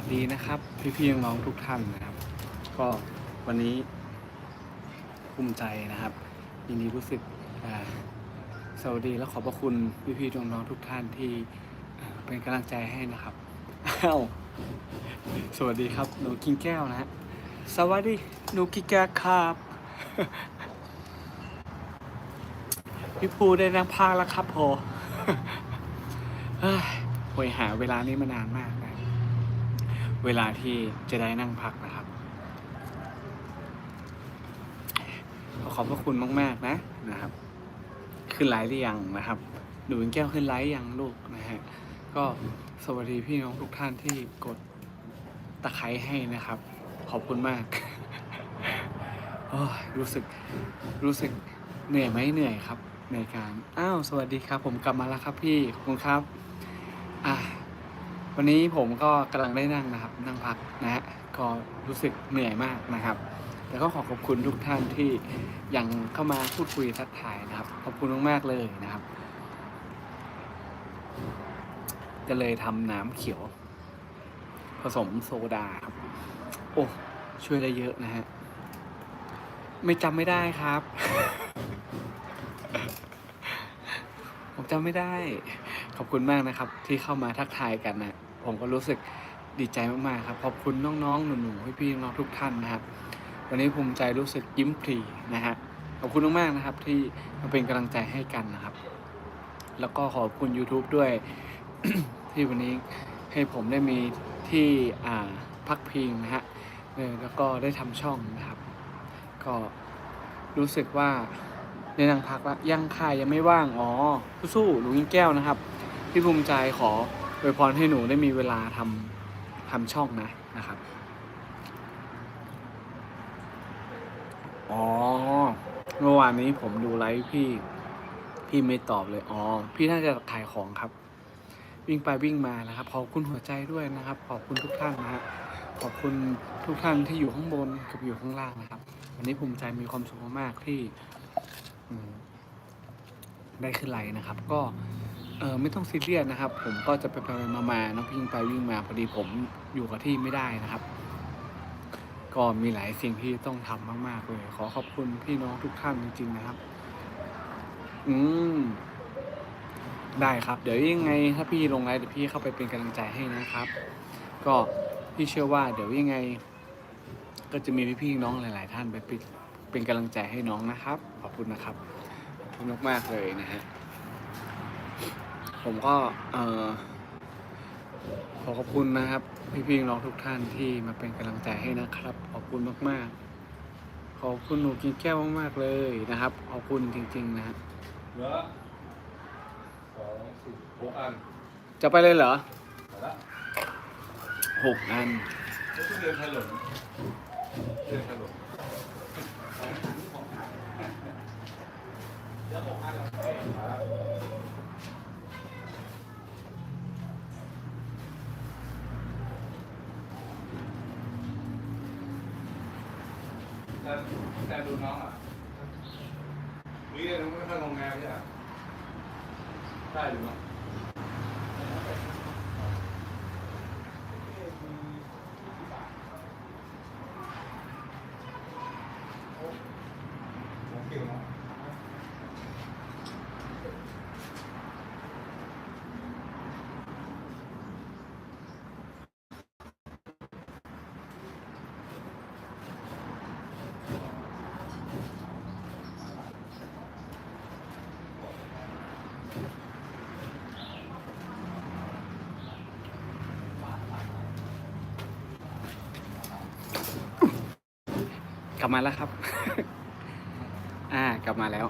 วัสดีนะครับพี่ๆน้องๆทุกท่านนะครับ ก็วันนี้ภูมิใจนะครับยินดีรู้สึกสวัสดีและขอบพระคุณพี่ๆน้องๆทุกท่านที่เป็นกำลังใจให้นะครับอ้าวสวัสดีครับหนูกินแก้วนะฮะสวัสดีหนูกินแก้วครับพี่ภูได้นั่งพากแล้วครับโพเฮ้ยโหยหาเวลานี้มานานมากนะ เวลาที่จะได้นั่งพักนะครับ ขอขอบพระคุณมาก ๆ นะนะครับ ขึ้นไลฟ์หรือยังนะครับหนูเป็นแก้วขึ้นไลฟ์ยังลูกนะฮะก็สวัสดีพี่น้องทุกท่านที่กดตะไคร้ให้นะครับ ขอบคุณมากโอ้ยรู้สึกรู้สึกเหนื่อยไหมเหนื่อยครับ ในการ อ้าว สวัสดีครับ ผมกลับมาแล้วครับพี่ ขอบคุณครับ อะ วันนี้ผมก็กำลังได้นั่งนะครับ นั่งพักนะฮะก็รู้สึกเหนื่อยมากนะครับ แต่ก็ขอขอบคุณทุกท่านที่ยังเข้ามาพูดคุยทักทายนะครับ ขอบคุณมากๆเลยนะครับก็เลยทำน้ำเขียว ผสมโซดาครับ โอ้ ช่วยได้เยอะนะฮะ ไม่จำไม่ได้ครับ ผมจำไม่ได้ ขอบคุณมากนะครับ ที่เข้ามาทักทายกันนะ ผมก็รู้สึกดีใจมากๆครับขอบคุณน้องๆหนูๆพี่ๆน้องทุกท่านนะครับ วันนี้ภูมิใจรู้สึกยิ้มพรีนะฮะขอบคุณมากๆนะครับ ที่มาเป็นกำลังใจให้กันนะครับ แล้วก็ขอบคุณ YouTube ด้วย ที่วันนี้ให้ผมได้มีที่พักพิงนะฮะแล้วก็ได้ทำช่องนะครับ ก็รู้สึกว่าในนางพักล้วยังค่ะยังไม่ว่าง อ๋อสู้ๆหนูยิงแก้วนะครับ พี่ภูมิใจขอ อวยพรให้หนูได้มีเวลาทำทำช่องนะนะครับ อ๋อ เมื่อวานนี้ผมดูไลฟ์พี่ พี่ไม่ตอบเลย อ๋อ พี่น่าจะขายของครับ วิ่งไปวิ่งมานะครับ ขอบคุณหัวใจด้วยนะครับ ขอบคุณทุกท่านนะฮะ ขอบคุณทุกท่านที่อยู่ข้างบนกับอยู่ข้างล่างนะครับ วันนี้ภูมิใจมีความสุขมากๆที่ได้ขึ้นไลน์นะครับ ก็ เออไม่ต้องซีเรียสนะครับ ผมก็จะไปไปมามาน้องพิงไปวิ่งมาพอดีผมอยู่กับที่ไม่ได้นะครับ ก็มีหลายสิ่งที่ต้องทำมาก ๆ เลย ขอขอบคุณพี่น้องทุกท่านจริง ๆ นะครับ อืม ได้ครับ เดี๋ยวยังไง ถ้าพี่ลงไลน์เดี๋ยวพี่เข้าไปเป็นกำลังใจให้นะครับ ก็พี่เชื่อว่า เดี๋ยวยังไง ก็จะมีพี่ๆน้องหลาย ๆ ท่านไปเป็นเป็นกำลังใจให้น้องนะครับ ขอบคุณนะครับขอบคุณมากๆเลยนะฮะ ผมก็เอ่อขอขอบคุณนะครับ พี่ๆน้องทุกท่านที่มาเป็นกำลังใจให้นะครับ ขอบคุณมากๆ ขอบคุณหนูกินแก้วมากๆเลยนะครับ ขอบคุณจริง ๆ นะฮะเหลือสองสิบหกอันจะไปเลยเหรอไปละหกอันแล้วทุเรียนไทยหล่นทุเรียนไทยหล่นเดี๋ยวหกอันแล้วไปมาละแต่ แต่ดูน้องอะนี่ยังไม่ค่อยงงแงใช่ไหมได้หรือเปล่า ลับมาแล้วครับ อ่ากลับมาแล้ว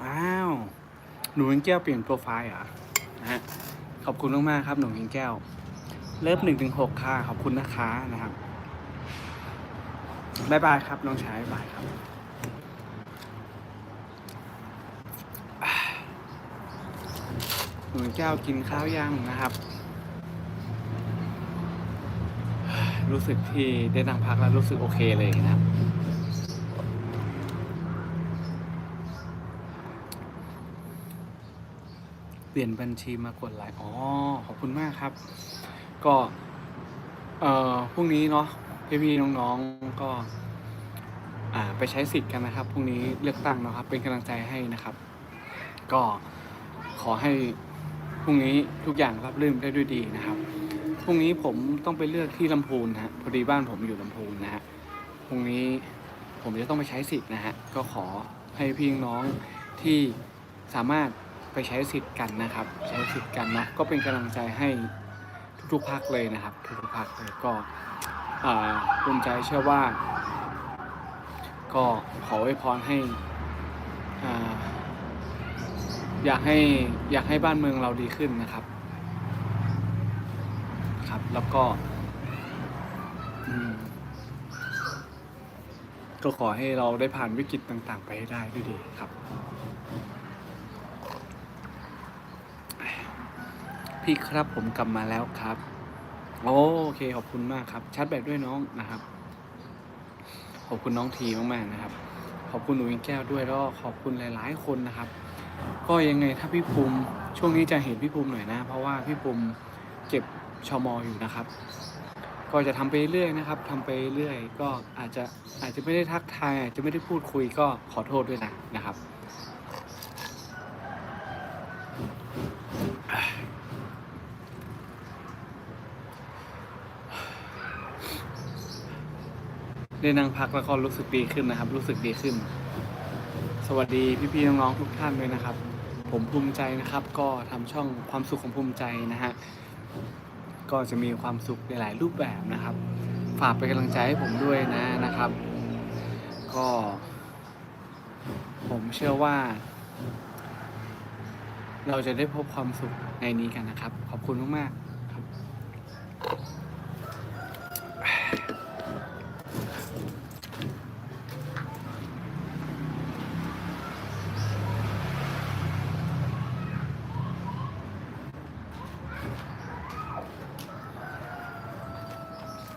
ว้าว หนูยิงแก้วเปลี่ยนโปรไฟล์เหรอนะฮะ ขอบคุณมากๆครับหนูยิงแก้ว เลิฟหนึ่งถึงหกค่ะ ขอบคุณนะคะนะครับบายบายครับน้องชายบายบายครับ หนูยิงแก้วกินข้าวยังนะครับ รู้สึกที่ได้นั่งพักแล้วรู้สึกโอเคเลยนะครับปลี่ยนบัญชีมากดไลค์อ๋อ ขอบคุณมากครับ ก็ เอ่อพรุ่งนี้เนาะพี่ๆน้องๆก็อ่าไปใช้สิทธิ์กันนะครับพรุ่งนี้เลือกตั้งเนาะครับ เป็นกำลังใจให้นะครับ ก็ขอให้พรุ่งนี้ทุกอย่างรับรื่นได้ด้วยดีนะครับ พรุ่งนี้ผมต้องไปเลือกที่ลำพูนนะฮะพอดีบ้านผมอยู่ลำพูนนะฮะพรุ่งนี้ผมจะต้องไปใช้สิทธิ์นะฮะก็ขอให้พี่น้องที่สามารถไปใช้สิทธิ์กันนะครับ ใช้สิทธิ์กันนะก็เป็นกำลังใจให้ทุกๆพักเลยนะครับ ทุกๆพักเลยก็อ่าภูมิใจเชื่อว่า ก็ขอไว้พรให้อ่าอยากให้อยากให้บ้านเมืองเราดีขึ้นนะครับ แล้วก็ก็ขอให้เราได้ผ่านวิกฤตต่าง ๆ ไปให้ได้ด้วยดีครับ พี่ครับผมกลับมาแล้วครับโอเคขอบคุณมากครับชาร์จแบตด้วยน้องนะครับ ขอบคุณน้องทีมากๆนะครับ ขอบคุณหนูวิงแก้วด้วยแล้วก็ขอบคุณหลาย ๆ คนนะครับ ก็ยังไงถ้าพี่ภูมิช่วงนี้จะเห็นพี่ภูมิหน่อยนะ เพราะว่าพี่ภูมิเก็บ ชมออยู่นะครับ ก็จะทำไปเรื่อยนะครับทำไปเรื่อยก็อาจจะอาจจะไม่ได้ทักทายอาจจะไม่ได้พูดคุยก็ขอโทษด้วยนะนะครับได้นั่งพักแล้วก็รู้สึกดีขึ้นนะครับ รู้สึกดีขึ้น สวัสดีพี่ๆน้องๆทุกท่านเลยนะครับ ผมภูมิใจนะครับ ก็ทำช่องความสุขของภูมิใจนะฮะ ก็จะมีความสุขในหลายรูปแบบนะครับ ฝากเป็นกำลังใจให้ผมด้วยนะนะครับ ก็ ผมเชื่อว่า เราจะได้พบความสุขในนี้กันนะครับ ขอบคุณมากๆครับ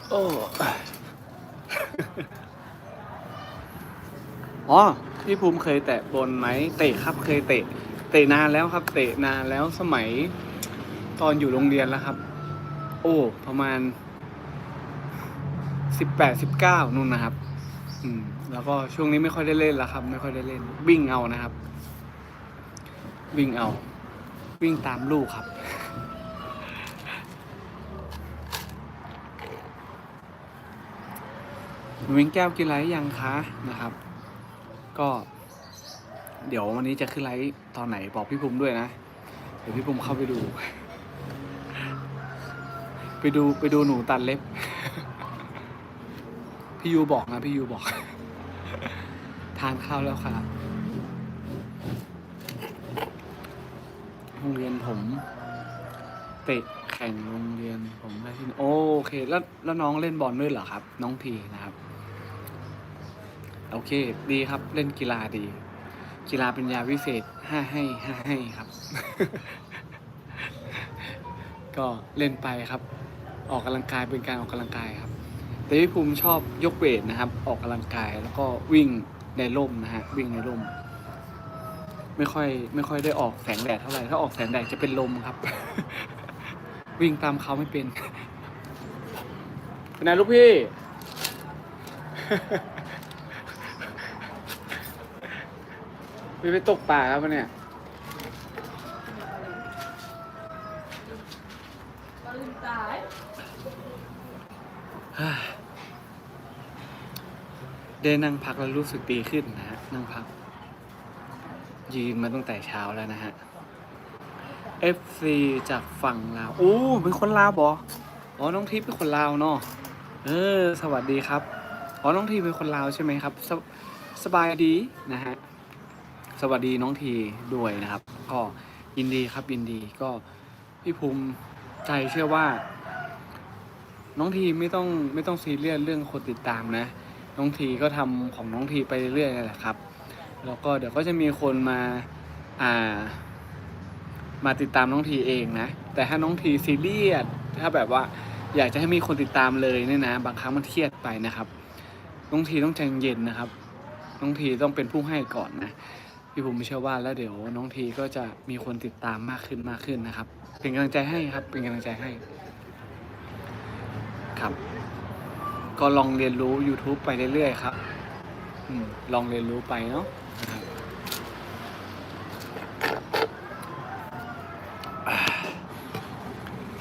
โอ้ อ๋อพี่ภูมิเคยแตะบนไหมเตะครับเคยเตะ เตะนานแล้วครับ เตะนานแล้วสมัยตอนอยู่โรงเรียนแล้วครับ โอ้ประมาณสิบแปดสิบเก้านู่นนะครับ อืม แล้วก็ช่วงนี้ไม่ค่อยได้เล่นแล้วครับ ไม่ค่อยได้เล่น วิ่งเอานะครับ วิ่งเอา วิ่งตามลูกครับวิงแก้วกินไลฟ์ยังคะนะครับ ก็ เดี๋ยววันนี้จะขึ้นไลฟ์ตอนไหนบอกพี่ภูมิด้วยนะ เดี๋ยวพี่ภูมิเข้าไปดู ไปดูไปดูหนูตัดเล็บ พี่ยูบอกนะพี่ยูบอก ทานข้าวแล้วค่ะโรงเรียนผมเตะแข่งโรงเรียนผมได้ที่หนึ่งโอเคแล้วแล้วน้องเล่นบอลด้วยเหรอครับ น้องทีนะครับ โอเค ดีครับ เล่นกีฬาดี กีฬาเป็นยาวิเศษห้าให้ห้าให้ครับ ก็เล่นไปครับ ออกกำลังกายเป็นการออกกำลังกายครับ แต่พี่ภูมิชอบยกเวทนะครับ ออกกำลังกายแล้วก็วิ่งในร่มนะฮะวิ่งในร่ม ไม่ค่อยไม่ค่อยได้ออกแสงแดดเท่าไหร่ถ้าออกแสงแดดจะเป็นลมครับ วิ่งตามเขาไม่เป็นเป็นไงลูกพี่ ไปไปตกป่าครับวันเนี่ยตื่นสายได้นั่งพักแล้วรู้สึกดีขึ้นนะฮะ นั่งพัก ยืนมาตั้งแต่เช้าแล้วนะฮะ FC จากฝั่งลาวโอ้เป็นคนลาวบออ๋อ น้องทิพย์เป็นคนลาวเนาะ เออ สวัสดีครับ อ๋อ น้องทีเป็นคนลาวใช่ไหมครับสสบายดีนะฮะ สวัสดีน้องทีด้วยนะครับ ก็ยินดีครับยินดีก็พี่ภูมิใจเชื่อว่า น้องทีไม่ต้องไม่ต้องซีเรียสเรื่องคนติดตามนะ น้องทีก็ทำของน้องทีไปเรื่อยๆนั่นแหละครับ แล้วก็เดี๋ยวก็จะมีคนมาอ่า มาติดตามน้องทีเองนะ แต่ถ้าน้องทีซีเรียสถ้าแบบว่าอยากจะให้มีคนติดตามเลยเนี่ยนะ บางครั้งมันเครียดไปนะครับ น้องทีต้องใจเย็นนะครับ น้องทีต้องเป็นผู้ให้ก่อนนะ พพี่ภูมิเชื่อว่าแล้วเดี๋ยวน้องทีก็จะมีคนติดตามมากขึ้นมากขึ้นนะครับ เป็นกำลังใจให้ครับ เป็นกำลังใจให้ ครับ ก็ลองเรียนรู้ YouTube ไปเรื่อยๆครับอลองเรียนรู้ไปเนาะ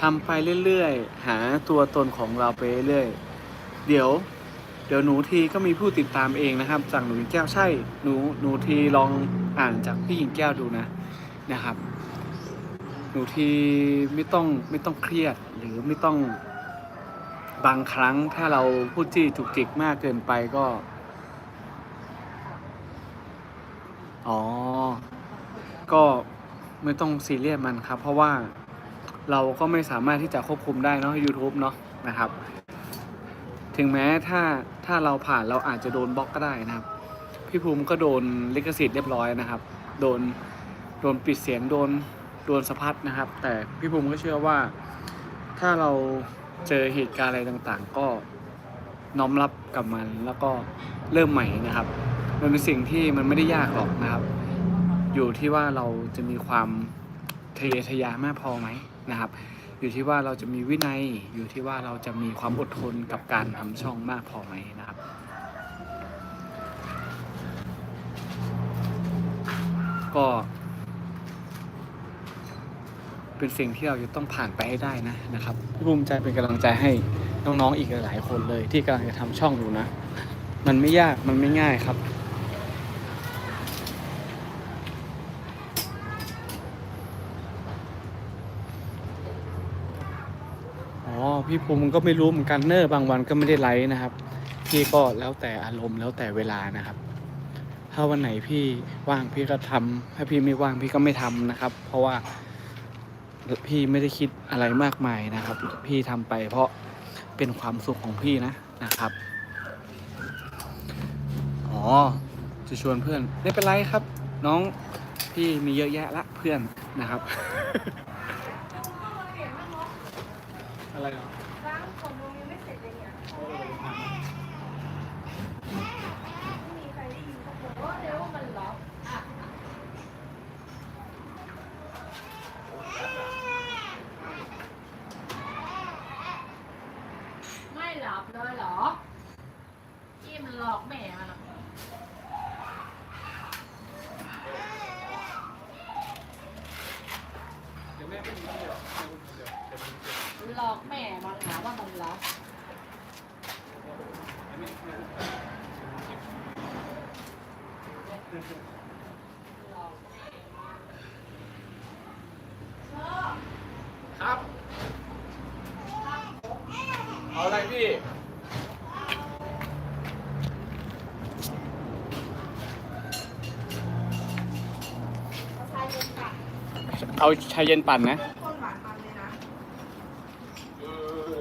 ทำไปเรื่อยๆ หาตัวตนของเราไปเรื่อยๆ เดี๋ยว เดี๋ยวหนูทีก็มีผู้ติดตามเองนะครับ จากหนูยิงแก้วใช่ หนูหนูทีลอง อ่านจากพี่หญิงแก้วดูนะนะครับหนูที่ไม่ต้องไม่ต้องเครียดหรือไม่ต้องบางครั้งถ้าเราพูดจี้จุกจิกมากเกินไปก็ อ๋อ ก็ไม่ต้องซีเรียสมันครับ เพราะว่าเราก็ไม่สามารถที่จะควบคุมได้เนาะ YouTube เนาะนะครับ ถึงแม้ถ้าถ้าเราผ่านเราอาจจะโดนบล็อกก็ได้นะครับ พี่ภูมิก็โดนลิขสิทธิ์เรียบร้อยนะครับ โดนโดนปิดเสียงโดนโดนสะพัดนะครับ แต่พี่ภูมิก็เชื่อว่า ถ้าเราเจอเหตุการณ์อะไรต่างๆ ก็น้อมรับกับมันแล้วก็เริ่มใหม่นะครับ มันเป็นสิ่งที่มันไม่ได้ยากหรอกนะครับ อยู่ที่ว่าเราจะมีความทะเยอทะยานมากพอไหมนะครับ อยู่ที่ว่าเราจะมีวินัย อยู่ที่ว่าเราจะมีความอดทนกับการทำช่องมากพอไหมนะครับ ก็ เป็นสิ่งที่เราจะต้องผ่านไปให้ได้นะนะครับพี่ภูมิใจเป็นกำลังใจให้น้องๆอีกหลายคนเลย ที่กำลังจะทำช่องอยู่นะ มันไม่ยากมันไม่ง่ายครับอ๋อพี่ภูมิก็ไม่รู้เหมือนกันเนอร์บางวันก็ไม่ได้ไลฟ์นะครับ พี่ก็แล้วแต่อารมณ์แล้วแต่เวลานะครับ ถ้าวันไหนพี่ว่างพี่ก็ทำถ้าพี่ไม่ว่างพี่ก็ไม่ทำนะครับ เพราะว่าพี่ไม่ได้คิดอะไรมากมายนะครับ พี่ทำไปเพราะเป็นความสุขของพี่นะนะครับอ๋อจะชวนเพื่อนไม่เป็นไรครับ น้องพี่มีเยอะแยะละเพื่อนนะครับ อะไรเหรอ ร้านของโรงยังไม่เสร็จเลยเนี่ยไม่มีใครได้ยินเขาบอกว่าเดี๋ยวมันล็อกอะไม่หลับเลยเหรอที่มันหลอกแม่มันอะมันหลอกแม่มันหาว่ามันล็อก ครับ เอาอะไรพี่เอาชายเย็นปั่นนะ คนหวานมันเลยนะ เออ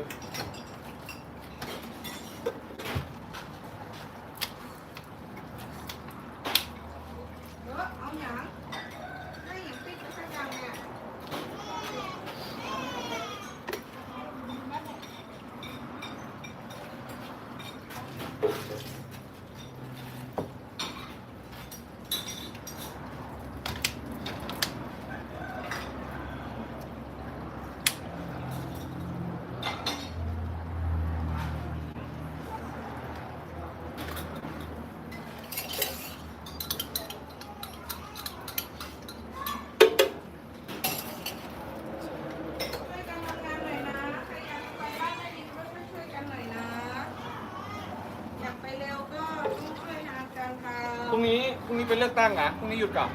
เอาหยังให้หยังปิ๊กก็ใช่ยังเนี่ย ช่วยกันทำงานหน่อยนะ ใครอยากไปบ้านแม่ดินก็ช่วยๆกันหน่อยนะ อยากไปเร็วก็ต้องช่วยงานกันค่ะ พรุ่งนี้พรุ่งนี้เป็นเลือกตั้งนะพรุ่งนี้หยุดก่อน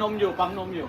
นมอยู่ปั๊มนมอยู่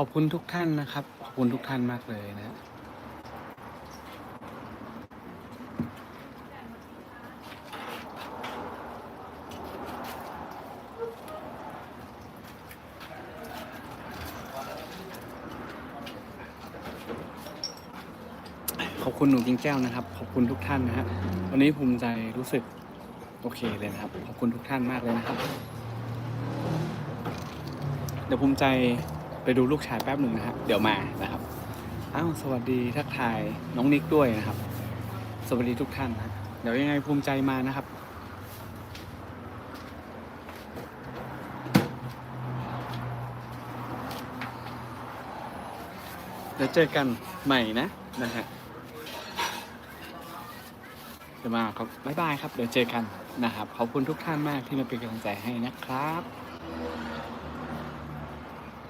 อบคุณทุกท่านนะครับ ขอบคุณทุกท่านมากเลยนะขอบคุณหนูจิงแก้วนะครับ ขอบคุณทุกท่านนะฮะวันนี้ภูมิใจรู้สึกโอเคเลยนะครับ ขอบคุณทุกท่านมากเลยนะครับ เดี๋ยวภูมิใจ ดูลูกชายแป๊บหนึ่งนะครับเดี๋ยวมานะครับอ้าวสวัสดีทักทายน้องนิกด้วยนะครับ สวัสดีทุกท่านนะเดี๋ยวยังไงภูมิใจมานะครับ เดี๋ยวเจอกันใหม่นะนะฮะเดี๋ยวมาครับบ๊ายบายครับ เดี๋ยวเจอกันนะครับ ขอบคุณทุกท่านมากที่มาเป็นกำลังใจให้นะครับ